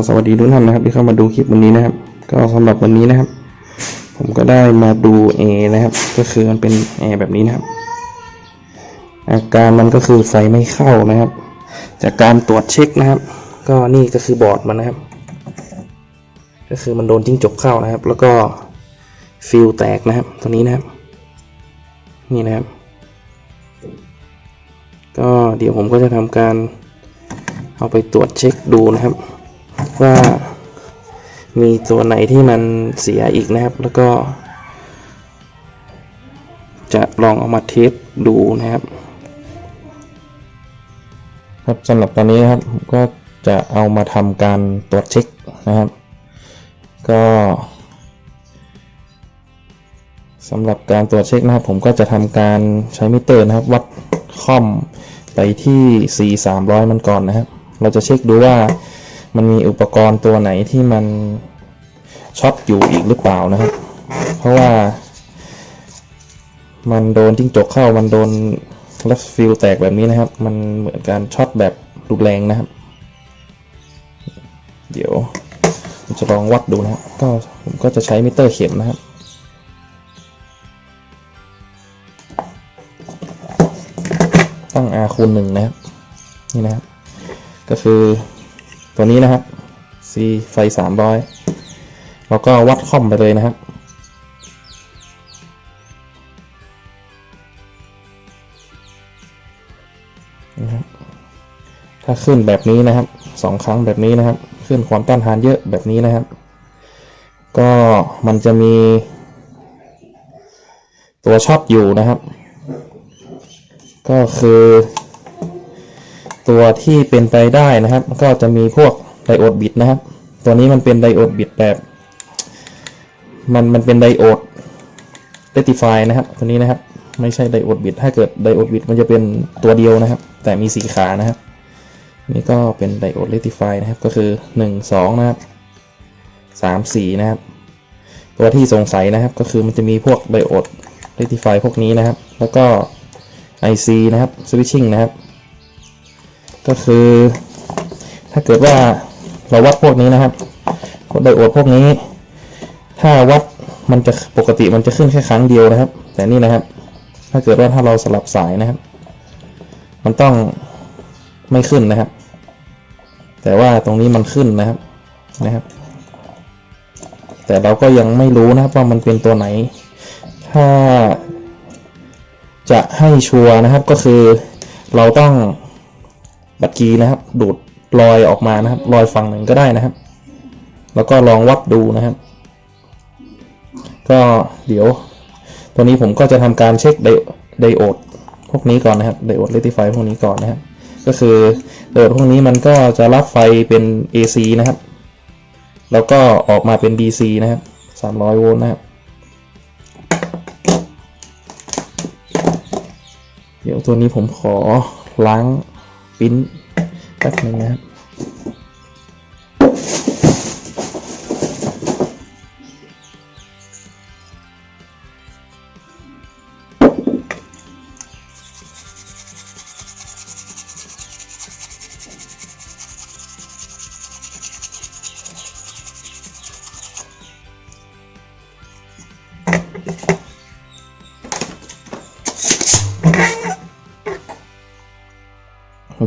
ขอสวัสดีทุกท่านนะครับที่เข้ามาดูคลิปวันนี้นะครับ ก็สำหรับวันนี้นะครับ ผมก็ได้มาดูแอร์นะครับ ก็คือมันเป็นแอร์แบบนี้นะครับ อาการมันก็คือไฟไม่เข้านะครับ จากการตรวจเช็คนะครับ ก็นี่ก็คือบอร์ดมันนะครับ ก็คือมันโดนจิ้งจกเข้านะครับ แล้วก็ฟิลแตกนะครับตัวนี้นะครับ นี่นะครับ ก็เดี๋ยวผมก็จะทำการเอาไปตรวจเช็คดูนะครับ ว่ามีตัวไหนที่มันเสียอีกนะครับ แล้วก็ จะลองเอามาเทสดูนะครับ ครับสำหรับตอนนี้นะครับผมก็จะเอามาทำการตรวจเช็คนะครับ ก็สำหรับการตรวจเช็คนะครับ ผมก็จะทำการใช้มิเตอร์นะครับ วัดคอมไปที่4 300 มันก่อนนะครับ เราจะเช็คดูว่า มันมีอุปกรณ์ตัวไหนที่มันช็อตอยู่อีกหรือเปล่านะครับ เพราะว่า มันโดนจิ้งจกเข้ามันโดนลัฟฟิลแตกแบบนี้นะครับ มันเหมือนการช็อตแบบรุนแรงนะครับ เดี๋ยวผมจะลองวัดดูนะครับก็ผมก็จะใช้มิเตอร์เข็มนะครับตั้ง R คูณหนึ่งนะครับ นี่นะครับ ก็คือ ตัวนี้นะครับ C ไฟสามร้อยแล้วก็วัดคอมไปเลยนะครับ ถ้าขึ้นแบบนี้นะครับสองครั้งแบบนี้นะครับ ขึ้นความต้านทานเยอะแบบนี้นะครับ ก็มันจะมี ตัวช็อตอยู่นะครับ ก็คือ ตัวที่เป็นไปได้นะครับ ก็จะมีพวกไดโอดบิดนะครับ ตัวนี้มันเป็นไดโอดบิดแบบ มันมันเป็นไดโอดเรติฟายนะครับ ตัวนี้นะครับ ไม่ใช่ไดโอดบิดถ้าเกิดไดโอดบิดมันจะเป็นตัวเดียวนะครับ แต่มีสีขานะครับ นี่ก็เป็นไดโอดเรติฟายนะครับ ก็คือ 1 2 นะครับ 3 4 นะครับ ตัวที่สงสัยนะครับ ก็คือมันจะมีพวกไดโอดเรติฟายพวกนี้นะครับ แล้วก็ IC นะครับ switching นะครับ ก็คือ ถ้าเกิดว่าเราวัดพวกนี้นะครับพวกไดโอดพวกนี้ ถ้าวัดมันจะปกติมันจะขึ้นแค่ครั้งเดียวนะครับ แต่นี่นะครับ ถ้าเกิดว่าถ้าเราสลับสายนะครับ มันต้องไม่ขึ้นนะครับ แต่ว่าตรงนี้มันขึ้นนะครับนะครับ แต่เราก็ยังไม่รู้นะครับว่ามันเป็นตัวไหน ถ้าจะให้ชัวร์นะครับก็คือเราต้อง บัตรกีนะครับดูดรอยออกมานะครับรอยฝั่งหนึ่งก็ได้นะครับ แล้วก็ลองวัดดูนะครับ ก็เดี๋ยว ตัวนี้ผมก็จะทำการเช็คไดไดโอดพวกนี้ก่อนนะครับไดโอดเรติไฟพวกนี้ก่อนนะครับ ก็คือไดโอดพวกนี้มันก็จะรับไฟเป็น AC นะครับ แล้วก็ออกมาเป็น DC นะครับ300โวลต์นะครับเดี๋ยวตัวนี้ผมขอล้าง ปิ้นแป๊บนึงนะครับ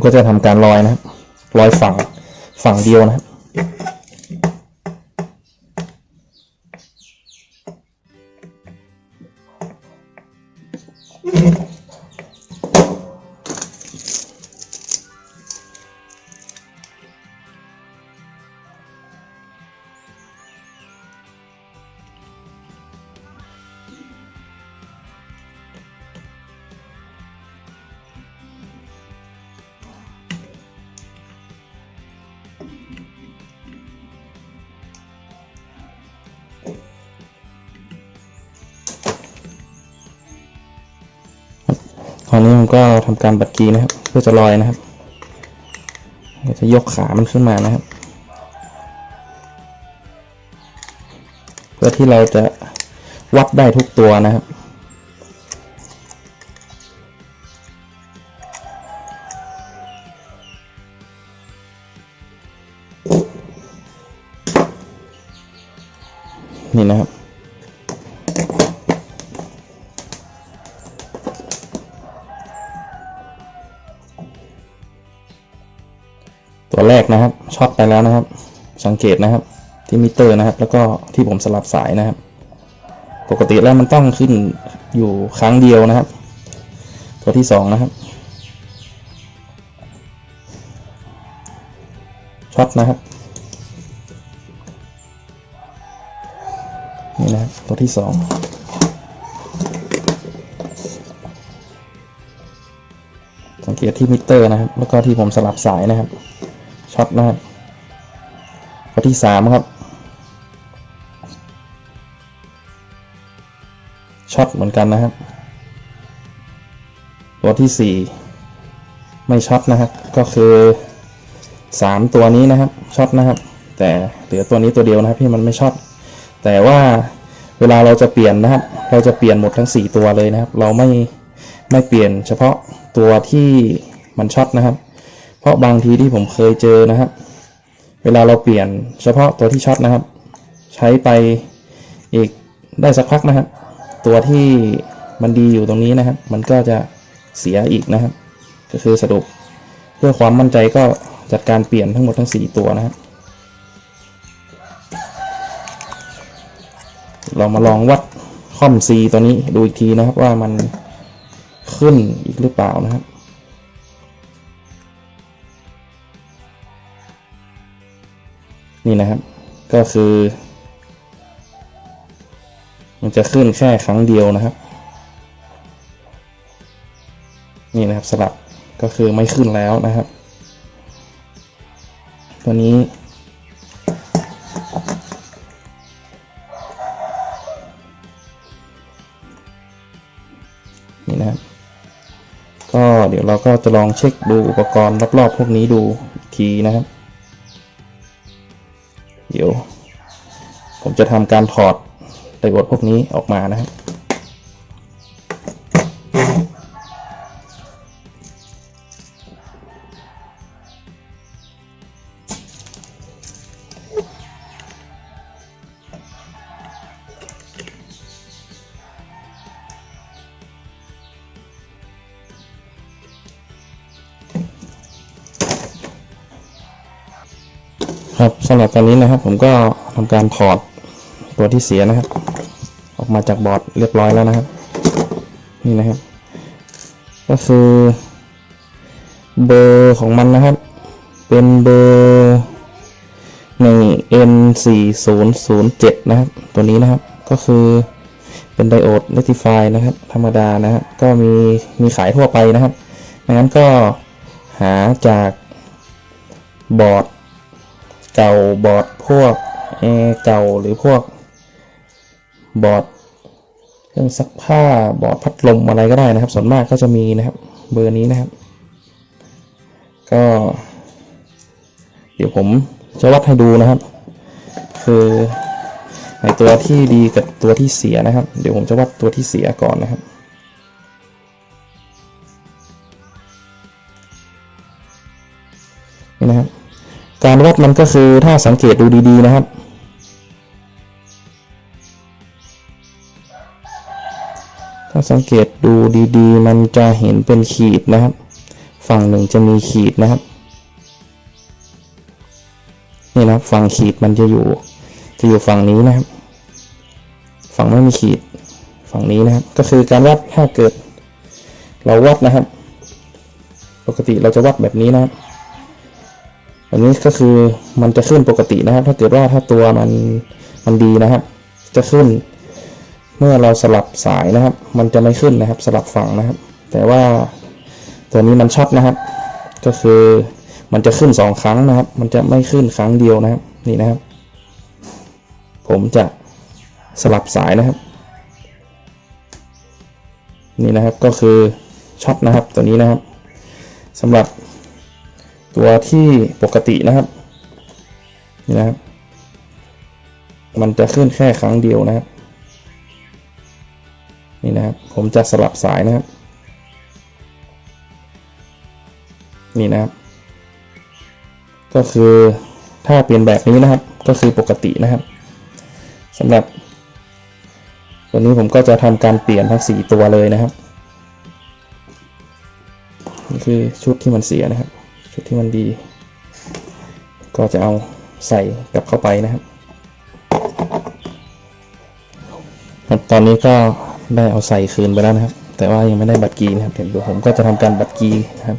ก็จะทำการลอยนะครับลอยฝั่งฝั่งเดียวนะครับ อนนี้ผมก็ทำการบัดกีนะครับ เพื่อจะลอยนะครับจะยกขามันขึ้นมานะครับ เพื่อที่เราจะวัดได้ทุกตัวนะครับนี่นะครับ แรกนะครับช็อตไปแล้วนะครับ สังเกตนะครับที่มิเตอร์นะครับ แล้วก็ที่ผมสลับสายนะครับ ปกติแล้วมันต้องขึ้นอยู่ครั้งเดียวนะครับ ตัวที่สองนะครับช็อตนะครับนี่นะครับตัวที่สองสังเกตที่มิเตอร์นะครับ แล้วก็ที่ผมสลับสายนะครับ ช็อตนะครับตัวที่สามครับช็อตเหมือนกันนะครับ ตัวที่สี่ไม่ช็อตนะครับ ก็คือสามตัวนี้นะครับช็อตนะครับ แต่เหลือตัวนี้ตัวเดียวนะครับที่มันไม่ช็อตแต่ว่าเวลาเราจะเปลี่ยนนะครับ เราจะเปลี่ยนหมดทั้ง 4 ตัวเลยนะครับ เราไม่ไม่เปลี่ยนเฉพาะตัวที่มันช็อตนะครับ เพราะบางทีที่ผมเคยเจอนะครับ เวลาเราเปลี่ยนเฉพาะตัวที่ช็อตนะครับ ใช้ไปอีกได้สักพักนะครับ ตัวที่มันดีอยู่ตรงนี้นะครับ มันก็จะเสียอีกนะครับ ก็คือสรุปเพื่อความมั่นใจก็จัดการเปลี่ยนทั้งหมดทั้ง 4 ตัวนะครับเรามาลองวัดคอม C ตัวนี้ดูอีกทีนะครับว่ามันขึ้นอีกหรือเปล่านะครับ นี่นะครับ ก็คือ มันจะขึ้นแค่ครั้งเดียวนะครับ นี่นะครับสลับก็คือไม่ขึ้นแล้วนะครับ ตัวนี้ นี่นะครับ ก็เดี๋ยวเราก็จะลองเช็คดูอุปกรณ์รอบๆพวกนี้ดูอีกทีนะครับ ดี๋ยว ผมจะทำการถอดไดโอดพวกนี้ออกมานะครับ ครับสำหรับตอนนี้นะครับ ผมก็ทำการถอดตัวที่เสียนะครับ ออกมาจากบอร์ดเรียบร้อยแล้วนะครับ นี่นะครับ ก็คือเบอร์ของมันนะครับ เป็นเบอร์หนึ่ง N สี่ศูนย์ศูนย์เจ็ดนะครับ ตัวนี้นะครับก็คือเป็นไดโอดเ e ติฟายนะครับ ธรรมดานะครับก็มีมีขายทั่วไปนะครับดังนั้นก็หาจากบอร์ด เก่าบอร์ดพวกแอร์เก่าหรือพวก บอร์ดเครื่องซักผ้าบอร์ดพัดลมอะไรก็ได้นะครับ ส่วนมากก็จะมีนะครับ เบอร์นี้นะครับ ก็ เดี๋ยวผมจะวัดให้ดูนะครับ คือในตัวที่ดีกับตัวที่เสียนะครับ เดี๋ยวผมจะวัดตัวที่เสียก่อนนะครับ การวัดมันก็คือถ้าสังเกตดูดีๆนะครับ ถ้าสังเกตดูดีๆ มันจะเห็นเป็นขีดนะครับ ฝั่งหนึ่งจะมีขีดนะครับนี่นะครับฝั่งขีดมันจะอยู่ จะอยู่ฝั่งนี้นะครับ ฝั่งไม่มีขีดฝั่งนี้นะครับ ก็คือการวัดถ้าเกิด เราวัดนะครับ ปกติเราจะวัดแบบนี้นะครับ อันนี้ก็คือมันจะขึ้นปกตินะครับ ถ้าเกิดว่าถ้าตัวมันมันดีนะครับ จะขึ้น เมื่อเราสลับสายนะครับ มันจะไม่ขึ้นนะครับ สลับฝั่งนะครับ แต่ว่าตัวนี้มันช็อตนะครับ ก็คือมันจะขึ้นสองครั้งนะครับ มันจะไม่ขึ้นครั้งเดียวนะครับ นี่นะครับ ผมจะสลับสายนะครับ นี่นะครับก็คือช็อตนะครับตัวนี้นะครับสำหรับ ตัวที่ปกตินะครับนี่นะครับ มันจะขึ้นแค่ครั้งเดียวนะครับ นี่นะครับ ผมจะสลับสายนะครับ นี่นะครับ ก็คือถ้าเปลี่ยนแบบนี้นะครับ ก็คือปกตินะครับสำหรับวันนี้ผมก็จะทำการเปลี่ยนทั้งสี่ตัวเลยนะครับนี่คือชุดที่มันเสียนะครับ ชุดที่มันดี ก็จะเอาใส่กลับเข้าไปนะครับ ครับตอนนี้ก็ได้เอาใส่คืนไปแล้วนะครับ แต่ว่ายังไม่ได้บัตรกีนะครับเดี๋ยวผมก็จะทำการบัตรกีนะครับ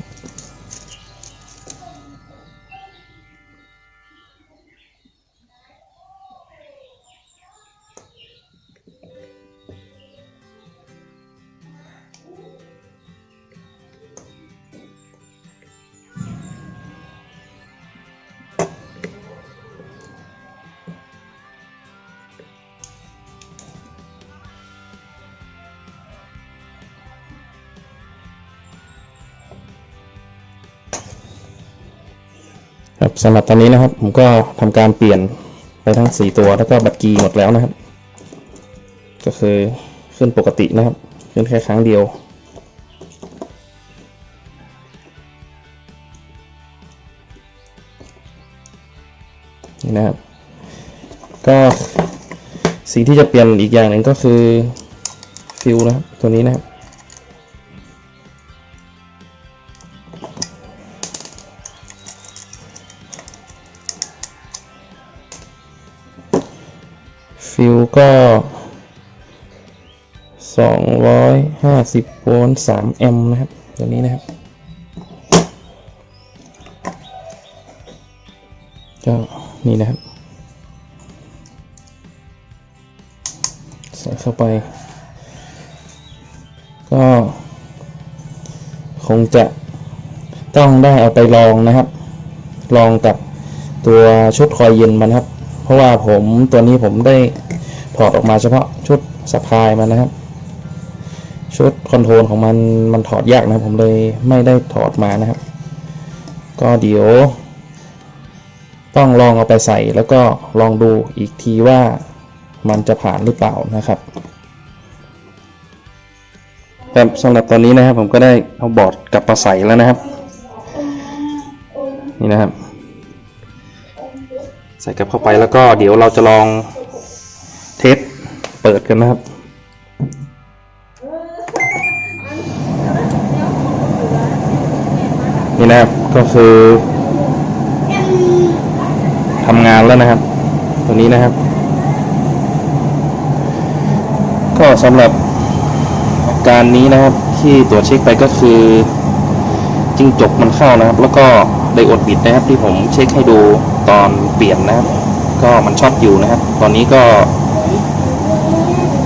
ครับสำหรับตอนนี้นะครับ ผมก็ทำการเปลี่ยนไปทั้ง 4 ตัวแล้วก็บัตรกีหมดแล้วนะครับ ก็คือขึ้นปกตินะครับขึ้นแค่ครั้งเดียว นี่นะครับ ก็สิ่งที่จะเปลี่ยนอีกอย่างหนึ่งก็คือฟิวนะครับตัวนี้นะครับ ฟิวก็สองร้อยห้าสิบโวลต์สามแอมป์นะครับ ตัวนี้นะครับ ก็นี่นะครับ ใส่เข้าไป ก็ คงจะต้องได้เอาไปลองนะครับ ลองกับตัวชุดคอยเย็นมันครับ เพราะว่าผมตัวนี้ผมได้ถอดออกมาเฉพาะชุดสะพายมันนะครับ ชุดคอนโทรลของมันมันถอดยากนะผมเลยไม่ได้ถอดมานะครับ ก็เดี๋ยว ต้องลองเอาไปใส่แล้วก็ลองดูอีกทีว่ามันจะผ่านหรือเปล่านะครับครับสำหรับตอนนี้นะครับผมก็ได้เอาบอร์ดกลับมาใส่แล้วนะครับ นี่นะครับ ใส่กลับเข้าไปแล้วก็เดี๋ยวเราจะลองเทสเปิดกันนะครับ นี่นะครับก็คือทำงานแล้วนะครับ ตัวนี้นะครับ ก็สำหรับการนี้นะครับที่ตรวจเช็คไปก็คือจิ้งจกมันเข้านะครับ แล้วก็ไดโอดบิดนะครับที่ผมเช็คให้ดู ตอนเปลี่ยนนะครับก็มันช็อตอยู่นะครับ ตอนนี้ก็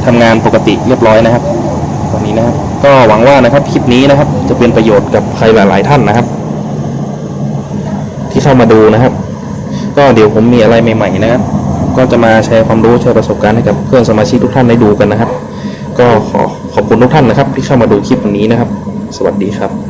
ทำงานปกติเรียบร้อยนะครับ ตอนนี้นะครับ ก็หวังว่านะครับคลิปนี้นะครับ จะเป็นประโยชน์กับใครหลาย ๆ ท่านนะครับ ที่เข้ามาดูนะครับ ก็เดี๋ยวผมมีอะไรใหม่ ๆ นะครับ ก็จะมาแชร์ความรู้แชร์ประสบการณ์ให้กับเพื่อนสมาชิกทุกท่านได้ดูกันนะครับ ก็ขอขอบคุณทุกท่านนะครับ ที่เข้ามาดูคลิปวันนี้นะครับ สวัสดีครับ